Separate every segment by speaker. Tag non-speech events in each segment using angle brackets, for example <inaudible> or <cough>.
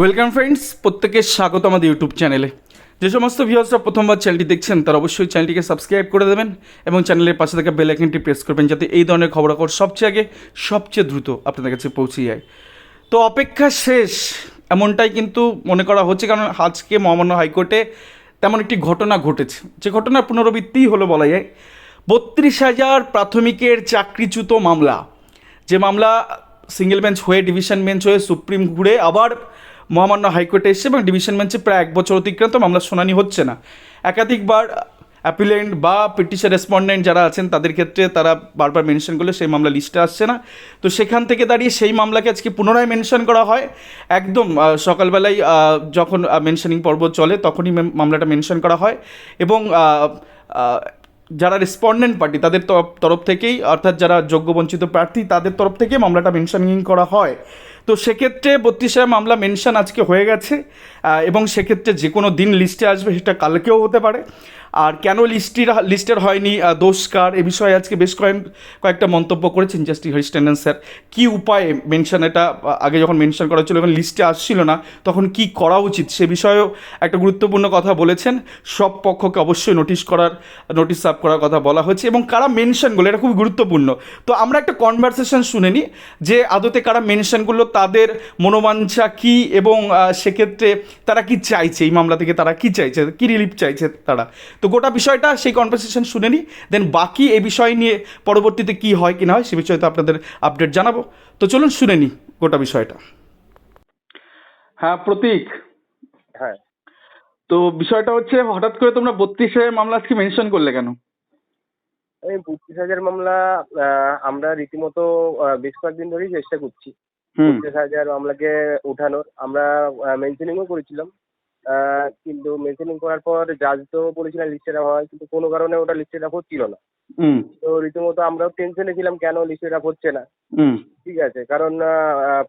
Speaker 1: Welcome friends প্রত্যেকে স্বাগত আমাদের ইউটিউব চ্যানেলে যে সমস্ত ভিউয়ার্সরা প্রথমবার চ্যানেলটি দেখছেন, তারা অবশ্যই চ্যানেলটিকে সাবস্ক্রাইব করে দেবেন এবং চ্যানেলের পাশে থাকা বেল আইকনটি প্রেস করবেন যাতে এই ধরনের খবরাখবর সবচেয়ে আগে, সবচেয়ে দ্রুত আপনাদের কাছে পৌঁছে যায়। তো অপেক্ষা শেষ, এমনটাই কিন্তু মনে করা হচ্ছে কারণ আজকে মহামান্য হাইকোর্টে তেমন একটি ঘটনা ঘটেছে। যে ঘটনার পুনরাবৃত্তিই হলো বলা যায়, বত্রিশ হাজার প্রাথমিকের চাকরিচ্যুত মামলা। যে মামলা সিঙ্গেল বেঞ্চ হয়ে ডিভিশন বেঞ্চ হয়ে, সুপ্রিম ঘুরে আবার মহামান্য হাইকোর্টে এসছে এবং ডিভিশন বেঞ্চে প্রায় এক বছর অতিক্রান্ত মামলা শুনানি হচ্ছে না। একাধিকবার অ্যাপিলেন্ট বা পিটিশন রেসপন্ডেন্ট যারা আছেন, তাদের ক্ষেত্রে তারা বারবার মেনশন করলে সেই মামলা লিস্টে আসছে না। তো সেখান থেকে দাঁড়িয়ে সেই মামলাকে আজকে পুনরায় মেনশন করা হয়। একদম সকালবেলায় যখন মেনশনিং পর্ব চলে, তখনই মেম- মামলাটা মেনশন করা হয় এবং যারা রেসপন্ডেন্ট পার্টি, তাদের তরফ থেকেই, অর্থাৎ যারা যোগ্য বঞ্চিত প্রার্থী, তাদের তরফ থেকে মামলাটা মেনশনিং করা হয়। তো সেক্ষেত্রে বত্রিশ মামলা মেনশন আজকে হয়ে গেছে এবং সেক্ষেত্রে যে কোনো দিন লিস্টে আসবে, সেটা কালকেও হতে পারে। আর কেন লিস্টির লিস্টের হয়নি আহ, দোষ কার এ বিষয়ে আজকে বেশ কয়েক কয়েকটা মন্তব্য করেছেন জাস্টিস হরিশ ট্যান্ডন স্যার। কী উপায়ে মেনশন এটা? আগে যখন মেনশন করা ছিল এবং লিস্টে আসছিল না তখন কি করা উচিত? সে বিষয়েও একটা গুরুত্বপূর্ণ কথা বলেছেন। সব পক্ষকে অবশ্যই নোটিশ করার নোটিশ সার্ভ করার কথা বলা হয়েছে। এবং কারা মেনশনগুলো এটা খুব গুরুত্বপূর্ণ। তো আমরা একটা কনভারসেশন শুনে নিই যে আদতে কারা মেনশনগুলো তাদের মনোবাঞ্ছা কী? এবং সেক্ষেত্রে তারা কি চাইছে? এই মামলা থেকে তারা কি চাইছে? কি রিলিফ চাইছে তারা? তো গোটা বিষয়টা সেই কনভারসেশন শুনে নিই দেন বাকি এই বিষয় নিয়ে পরবর্তীতে কি হয় কি না হয় সে বিষয়ে তো আপনাদের আপডেট জানাব। তো চলুন শুনে নিই গোটা বিষয়টা। হ্যাঁ প্রতীক।
Speaker 2: হ্যাঁ।
Speaker 1: তো বিষয়টা হচ্ছে হঠাৎ করে তোমরা বত্রিশে মামলা আজকে মেনশন করলে কেন?
Speaker 2: এই বত্রিশ হাজার মামলা আহ, আমরা রীতিমতো বেশ কয়েকদিন ধরেই চেষ্টা করছি।
Speaker 1: হুম।
Speaker 2: বত্রিশ হাজার মামলাকে উঠানোর। আমরা মেনশনিংও করেছিলাম। কিন্তু মেনশনিং করার পর জাজ তো বলেছিলেন লিস্টেড হয় কিন্তু কোনো কারণে ওটা লিস্টেড আপ হচ্ছিল না।
Speaker 1: হুম।
Speaker 2: তো রীতিমতো আমরাও টেনশনে ছিলাম কেন লিস্টেড আপ হচ্ছে না। ঠিক আছে কারণ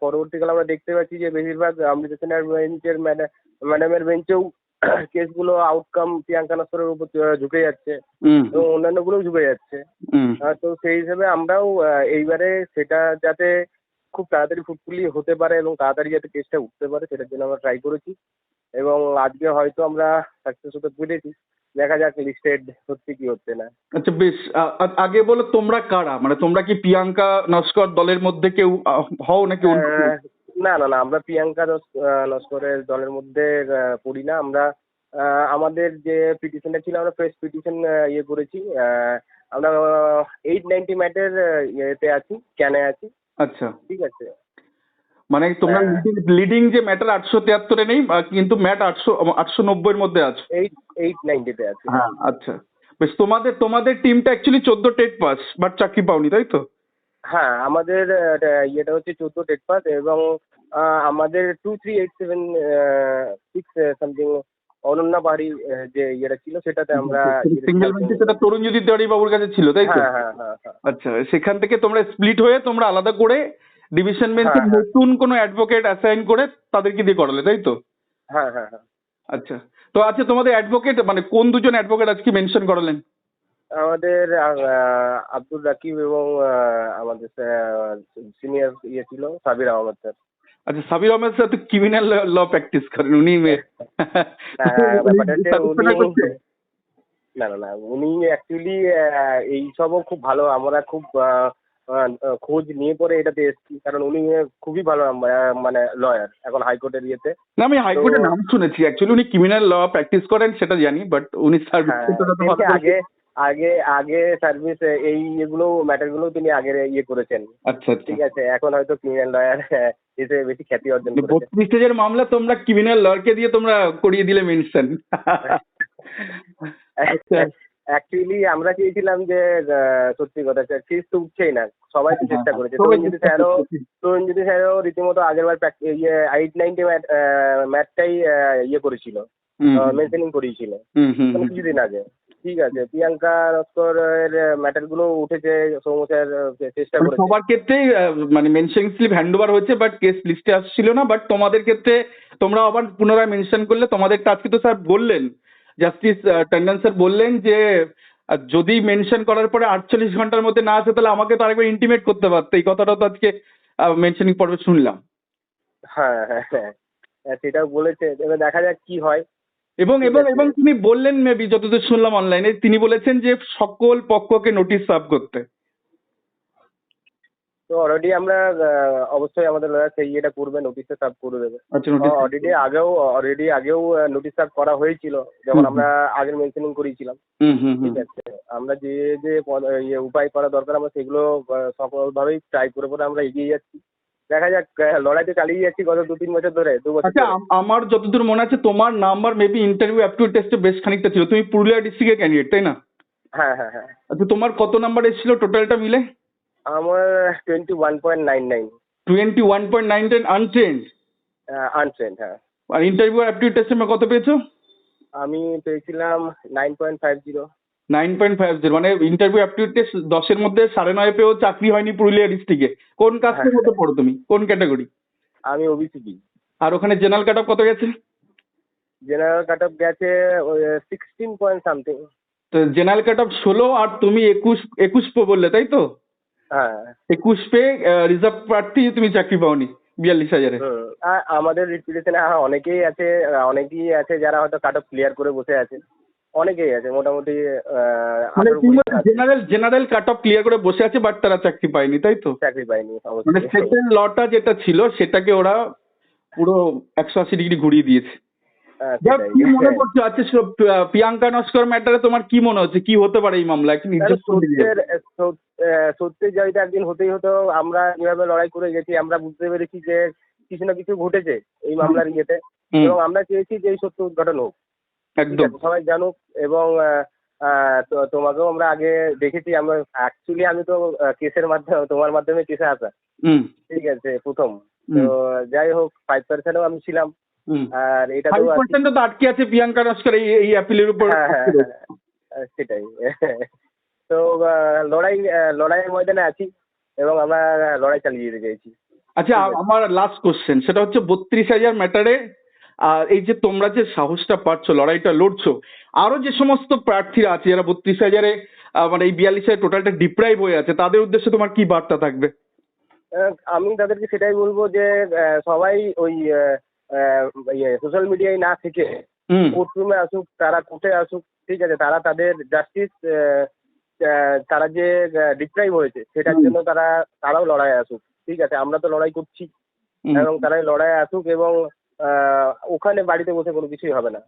Speaker 2: পরবর্তীকালে আমরা দেখতে পাচ্ছি যে বেশিরভাগ অমৃত সেনের বেঞ্চের ম্যাডামের বেঞ্চেও কেসগুলো আউটকাম প্রিয়াঙ্কা নস্করের উপর ঝুঁকে যাচ্ছে।
Speaker 1: হুম।
Speaker 2: এবং অন্যান্যগুলোও ঝুঁকে যাচ্ছে। তো সেই হিসেবে আমরাও এইবারে সেটা যাতে খুব তাড়াতাড়ি ফুটফুলি হতে পারে এবং তাড়াতাড়ি যাতে কেসটা উঠতে পারে সেটার জন্য আমরা ট্রাই করেছি। এবং আজকে হয়তো আমরা সাকসেস হতে পেরেছি। দেখা যাক লিস্টেড হচ্ছে কি হচ্ছে না।
Speaker 1: আচ্ছা বেশ আগে বলো তোমরা কারা? মানে তোমরা কি প্রিয়াঙ্কা নস্কর দলের মধ্যে কেউ হও নাকি কেউ?
Speaker 2: না না না আমরা প্রিয়াঙ্কা নস- নস্করের দলের মধ্যে পড়ি না। আমরা আমাদের যে পিটিশনটা ছিল আমরা ফ্রেশ পিটিশন ইয়ে করেছি। আমরা এইট নাইনটি ম্যাটের ইয়েতে আছি ক্যানে আছি।
Speaker 1: আচ্ছা।
Speaker 2: ঠিক আছে।
Speaker 1: মানে তোমরা
Speaker 2: হ্যাঁ।
Speaker 1: লিডিং যে ম্যাটার আটশো তিয়াত্তরে নেই কিন্তু ম্যাট আটশো আটশো নব্বইয়ের মধ্যে আছে।
Speaker 2: এইট এইট নাইনটিতে আছে।
Speaker 1: হ্যাঁ আচ্ছা। বেশ তোমাদের তোমাদের টিমটা অ্যাকচুয়ালি চোদ্দ টেট পাস বাট চাকরি পাওনি তাই তো?
Speaker 2: হ্যাঁ আমাদের ইয়েটা হচ্ছে চোদ্দ টেট পাস এবং আমাদের two three eight seven six something Ananya বাড়ি যে ইয়েটা ছিল সেটাতে আমরা
Speaker 1: সিঙ্গেল বেঞ্চে সেটা তরুণজ্যোতি তিওয়ারি বাবুর কাছে ছিল তাই তো?
Speaker 2: হ্যাঁ হ্যাঁ হ্যাঁ হ্যাঁ।
Speaker 1: আচ্ছা সেখান থেকে তোমরা স্প্লিট হয়ে তোমরা আলাদা করে ডিভিশন বেঞ্চে
Speaker 2: হ্যাঁ, হ্যাঁ।
Speaker 1: নতুন কোনো অ্যাডভোকেট অ্যাসাইন করে তাদেরকে দিয়ে করালে তাই তো?
Speaker 2: হ্যাঁ হ্যাঁ হ্যাঁ।
Speaker 1: আচ্ছা। তো আচ্ছা তোমাদের অ্যাডভোকেট মানে কোন দুজন অ্যাডভোকেট আজকে মেনশন করালেন?
Speaker 2: আমাদের আহ, আব্দুল রাকিব এবং আহ, আমাদের সিনিয়র ইয়ে ছিল সাবির আহমদ স্যার।
Speaker 1: আচ্ছা সাবির আহমেদ স্যার তো ক্রিমিনাল ল প্র্যাকটিস করেন উনি
Speaker 2: হ্যাঁ, না না না উনি অ্যাকচুয়ালি এই সবও খুব ভালো আমরা খুব আহ, আহ, খোঁজ নিয়ে পরে এটাতে এসেছি। কারণ উনি খুবই ভালো মানে লয়ার এখন হাইকোর্টের ইয়েতে।
Speaker 1: না আমি হাইকোর্টের নাম শুনেছি। অ্যাকচুয়ালি উনি ক্রিমিনাল ল প্র্যাকটিস করেন সেটা জানি বাট উনি সার্ভিস
Speaker 2: হ্যাঁ আগে আগে আগে সার্ভিস এই এগুলো ম্যাটারগুলো তিনি আগে ইয়ে করেছেন।
Speaker 1: আচ্ছা আচ্ছা।
Speaker 2: ঠিক আছে এখন হয়তো ক্রিমিনাল লয়ার <laughs> হিসেবে বেশি খ্যাতি অর্জন করেছেন।
Speaker 1: বত্রিশ মামলা তোমরা ক্রিমিনাল লয়ারকে দিয়ে তোমরা করিয়ে দিলে মেনশন <laughs> আচ্ছা।
Speaker 2: অ্যাকচুয়ালি আমরা চেয়েছিলাম যে সত্যি কথা কেস তো উঠছেই না। সবাই তো চেষ্টা করেছে।
Speaker 1: হ্যাঁ, সবাই
Speaker 2: তরুণজ্যোতি স্যারও
Speaker 1: করেছে।
Speaker 2: তরুণজ্যোতি স্যারও রীতিমতো আগের বার ইয়ে এইট নাইনটি ম্যাথটাই ইয়ে করেছিল মেনটেনিং করিয়েছিল। মানে। কিছুদিন আগে। ঠিক আছে প্রিয়াঙ্কা এর ম্যাটারগুলো উঠেছে সৌম্য স্যার চেষ্টা
Speaker 1: মানে
Speaker 2: করেছে।
Speaker 1: সবার ক্ষেত্রেই মানে মেনশন স্লিপ হ্যান্ড ওভার হয়েছে বাট কেস লিস্টে আসছিল না বাট তোমাদের ক্ষেত্রে তোমরা আবার পুনরায় মেনশন করলে তোমাদেরটা আজকে তো স্যার বললেন। জাস্টিস ট্যান্ডন স্যার বললেন যে যদি মেনশন করার পরে আটচল্লিশ ঘণ্টার মধ্যে না আসে তাহলে আমাকে তো আরেকবার ইন্টিমেট করতে পারতো এই কথাটা তো আজকে মেনশনিং পর্বে শুনলাম।
Speaker 2: হ্যাঁ হ্যাঁ হ্যাঁ। আহ, সেটাও বলেছে এবার দেখা যাক কি হয়।
Speaker 1: এবং এবং এবং তিনি বললেন মেবি যতদূর শুনলাম অনলাইনে তিনি বলেছেন যে সকল পক্ষকে নোটিশ সার্ভ করতে।
Speaker 2: তো অলরেডি আমরা অবশ্যই আমাদের লয়ার সেই ইয়েটা করবে নোটিশে সার্ভ করে দেবে।
Speaker 1: আচ্ছা
Speaker 2: অলরেডি আগেও অলরেডি আগেও নোটিশ সার্ভ করা হয়েছিল।
Speaker 1: যেমন
Speaker 2: আমরা আগের মেনশনিং করেছিলাম ঠিক আছে। আমরা যে যে ইয়ে উপায় করা দরকার আমরা সেগুলো সফলভাবেই ট্রাই করে করে আমরা এগিয়ে যাচ্ছি। দেখা যাক লড়াই তো চালিয়ে যাচ্ছি গত দু তিন বছর ধরে দু বছর
Speaker 1: আচ্ছা আমার যতদূর মনে আছে তোমার নাম্বার মেবি ইন্টারভিউ অ্যাপটিউড টেস্টে বেশ খানিকটা ছিল। তুমি পুরুলিয়া ডিস্ট্রিক্টের ক্যান্ডিডেট তাই না?
Speaker 2: হ্যাঁ হ্যাঁ হ্যাঁ।
Speaker 1: আচ্ছা তোমার কত নাম্বার এসেছিল টোটালটা মিলে?
Speaker 2: আমার twenty one point nine nine
Speaker 1: twenty one point nine ten untrained
Speaker 2: untrained হ্যাঁ।
Speaker 1: আর ইন্টারভিউ অ্যাপটিউড টেস্টে কত পেয়েছ?
Speaker 2: আমি পেয়েছিলাম nine point five zero
Speaker 1: nine point five zero মানে ইন্টারভিউ অ্যাপটিউড টেস্ট দশের মধ্যে সাড়ে নয় পেয়েও চাকরি হয়নি পুরুলিয়া ডিস্ট্রিক্টে কোন কাস্টের
Speaker 2: হ্যাঁ।
Speaker 1: মধ্যে পড়ো তুমি? কোন ক্যাটাগরি
Speaker 2: আমি ওবিসি বি
Speaker 1: আর ওখানে জেনারেল কাট অফ কত গেছে?
Speaker 2: জেনারেল কাট অফ গেছে সিক্সটিন পয়েন্ট সামথিং
Speaker 1: তো জেনারেল কাট অফ ষোলো আর তুমি একুশ একুশ বললে তাই তো?
Speaker 2: হ্যাঁ।
Speaker 1: একুশ পে রিজার্ভ প্রার্থী তুমি চাকরি পাওনি বিয়াল্লিশ হাজারে।
Speaker 2: আমাদের রিপিটেশনে অনেকেই আছে অনেকেই আছে যারা হয়তো কাট অফ ক্লিয়ার করে বসে আছে। অনেকেই আছে মোটামুটি
Speaker 1: general general cut off clear করে বসে আছে বাট তারা চাকরি পায়নি তাই তো?
Speaker 2: চাকরি পায়নি
Speaker 1: মানে সেকেন্ড লটা যেটা ছিল সেটাকে ওরা পুরো একশো আশি ডিগ্রি ঘুরিয়ে দিয়েছে।
Speaker 2: হ্যাঁ।
Speaker 1: কি মনে করছ? আচ্ছা প্রিয়াঙ্কা নস্কর ম্যাটারে তোমার কি মনে হচ্ছে? কি হতে পারে এই মামলা একটু
Speaker 2: তাহলে
Speaker 1: নির্দিষ্ট করে দিয়ে
Speaker 2: সত্যের সত- আহ, জয়টা একদিন হতেই হতো। আমরা যেভাবে লড়াই করে গেছি আমরা বুঝতে পেরেছি যে কিছু না কিছু ঘটেছে এই মামলার ইয়েতে। এবং আমরা চেয়েছি যে এই সত্য উদ্ঘাটন হোক।
Speaker 1: একদম।
Speaker 2: সবাই জানুক এবং তোমাকেও আমরা আগে দেখেছি। আমরা অ্যাকচুয়ালি আমি তো কেসের মাধ্যমে তোমার মাধ্যমে কেসে আসা। ঠিক আছে প্রথম। তো যাই হোক ফাইভ পার্সেন্টও আমি ছিলাম। আর এটা তো
Speaker 1: আটকে আছে প্রিয়াঙ্কা নস্কর এই এই অ্যাপিলের উপর।
Speaker 2: হ্যাঁ হ্যাঁ হ্যাঁ, সেটাই। <laughs> তো লড়াই লড়াইয়ের ময়দানে আছি এবং আমরা লড়াই চালিয়ে যেতে চাইছি।
Speaker 1: আচ্ছা আমার লাস্ট কোশ্চেন সেটা হচ্ছে বত্রিশ হাজার ম্যাটারে আর এই যে তোমরা যে সাহসটা পাচ্ছ লড়াইটা লড়ছো আরও যে সমস্ত প্রার্থীরা আছে যারা বত্রিশ হাজারে মানে এই বিয়াল্লিশ হাজার টোটালটা ডিপ্রাইভ হয়ে আছে তাদের উদ্দেশ্যে তোমার কি বার্তা থাকবে?
Speaker 2: আমি তাদেরকে সেটাই বলব যে সবাই ওই ইয়ে সোশ্যাল মিডিয়ায় না থেকে কোর্টরুমে আসুক তারা কোর্টে আসুক ঠিক আছে তারা তাদের জাস্টিস তারা যে ডিপ্রাইভ হয়েছে সেটার জন্য তারা তারাও লড়াই আসুক ঠিক আছে আমরা তো লড়াই করছি। এবং তারাই লড়াই আসুক এবং আহ, ওখানে বাড়িতে বসে কোনো কিছুই হবে না।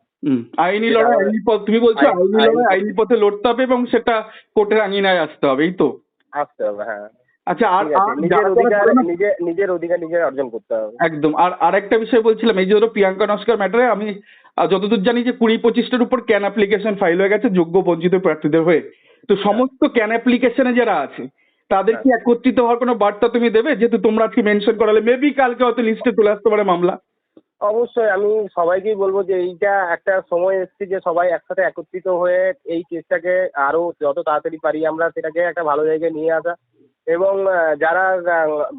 Speaker 1: আইনি লড়াই আইনি পথ তুমি বলছো
Speaker 2: আইনি
Speaker 1: লড়াই
Speaker 2: আইনি
Speaker 1: পথে লড়তে হবে এবং সেটা কোর্টের আঙিনায় আসতে হবে এই তো?
Speaker 2: আসতে হবে হ্যাঁ।
Speaker 1: আচ্ছা আর
Speaker 2: নিজের অধিকার নিজে নিজের অধিকার নিজের অর্জন করতে হবে।
Speaker 1: একদম আর আরেকটা বিষয় বলছিলাম এই যে ধরো প্রিয়াঙ্কা নস্কর ম্যাটারে আমি যতদূর জানি যে কুড়ি পঁচিশটার উপর ক্যান অ্যাপ্লিকেশন ফাইল হয়ে গেছে যোগ্য বঞ্চিত প্রার্থীদের হয়ে। তো সমস্ত ক্যান অ্যাপ্লিকেশনে যারা আছে তাদের কি একত্রিত হওয়ার কোনো বার্তা তুমি দেবে? যেহেতু তোমরা আজকে মেনশন করালে মেবি কালকে হয়তো লিস্টে চলে আসতে পারে মামলা।
Speaker 2: অবশ্যই আমি সবাইকেই বলব যে এইটা একটা সময় এসেছে যে সবাই একসাথে একত্রিত হয়ে এই কেসটাকে আরও যত তাড়াতাড়ি পারি আমরা সেটাকে একটা ভালো জায়গায় নিয়ে আসা। এবং যারা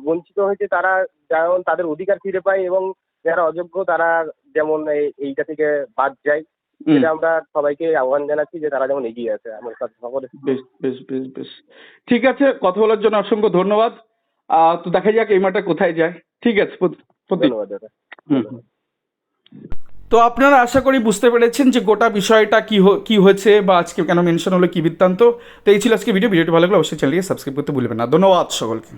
Speaker 2: বঞ্চিত হয়েছে তারা যেমন তাদের অধিকার ফিরে পায় এবং যারা অযোগ্য তারা যেমন এই- এইটা থেকে বাদ যায়। সেটা আমরা সবাইকে আহ্বান জানাচ্ছি যে তারা যেমন এগিয়ে আসে আমার সকলে।
Speaker 1: বেশ বেশ বেশ বেশ। ঠিক আছে কথা বলার জন্য অসংখ্য ধন্যবাদ। তো দেখা যাক এই মাটা কোথায় যায়। ঠিক আছে
Speaker 2: ধন্যবাদ দাদা।
Speaker 1: তো আপনারা আশা করি বুঝতে পেরেছেন যে গোটা বিষয়টা কি কি হয়েছে বা আজকে কেন মেনশন হলো, কী বৃত্তান্ত। তো এই ছিল আজকে ভিডিও ভিডিওটি ভালো লাগলে অবশ্যই চ্যানেলকে সাবস্ক্রাইব করতে ভুলবেন না। ধন্যবাদ সকলকে।